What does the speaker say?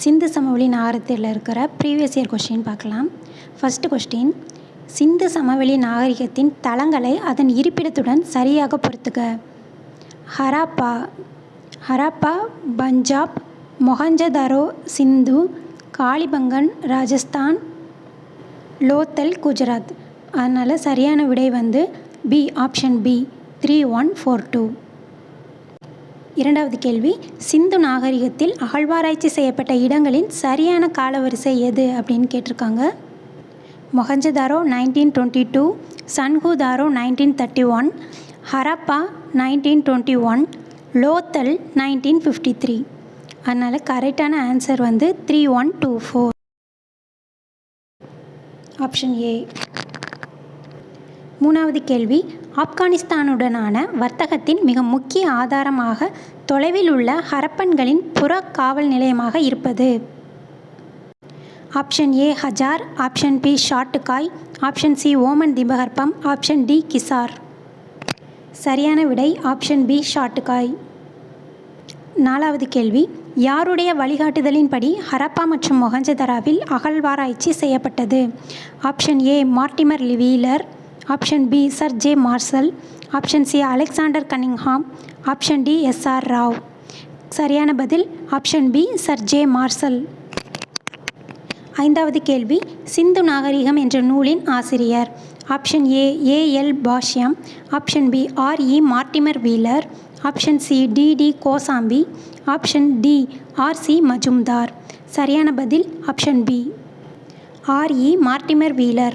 சிந்து சமவெளி நாகரிகத்தில் இருக்கிற ப்ரீவியஸ் இயர் கொஸ்டின் பார்க்கலாம். ஃபஸ்ட்டு கொஸ்டின் சிந்து சமவெளி நாகரிகத்தின் தளங்களை அதன் இருப்பிடத்துடன் சரியாக பொறுத்துக. ஹராப்பா ஹராப்பா பஞ்சாப் மொஹஞ்சதாரோ சிந்து காளிபங்கன் ராஜஸ்தான் லோத்தல் குஜராத். அதனால் சரியான விடை வந்து B option B three one four two இரண்டாவது கேள்வி சிந்து நாகரிகத்தில் அகழ்வாராய்ச்சி செய்யப்பட்ட இடங்களின் சரியான காலவரிசை எது அப்படின்னு கேட்டிருக்காங்க. Mohenjodaro nineteen twenty two Chanhudaro nineteen thirty one Harappa nineteen twenty one Lothal nineteen fifty three அதனால் கரெக்டான ஆன்சர் வந்து three one two four option A மூணாவது கேள்வி ஆப்கானிஸ்தானுடனான வர்த்தகத்தின் மிக முக்கிய ஆதாரமாக தொலைவில் உள்ள ஹரப்பன்களின் புற காவல் நிலையமாக இருப்பது. Option A ஹஜார். Option B Shortugai option C Oman திபகற்பம். Option D Khizar. சரியான விடை ஆப்ஷன் பி ஷாட்டுகாய் நாலாவது கேள்வி. யாருடைய வழிகாட்டுதலின்படி ஹரப்பா மற்றும் மொஹஞ்சதராவில் அகழ்வாராய்ச்சி செய்யப்பட்டது? Option A Mortimer Wheeler. Option B sir J Marshall. Option C Alexander Cunningham option D S R Rao. சரியான பதில் option B sir J Marshall. ஐந்தாவது கேள்வி சிந்து நாகரிகம் என்ற நூலின் ஆசிரியர். Option A A L Bhashyam. Option B R E Mortimer Wheeler. Option C D D Kosambi. Option D R C Majumdar. சரியான பதில் option B R E Mortimer Wheeler.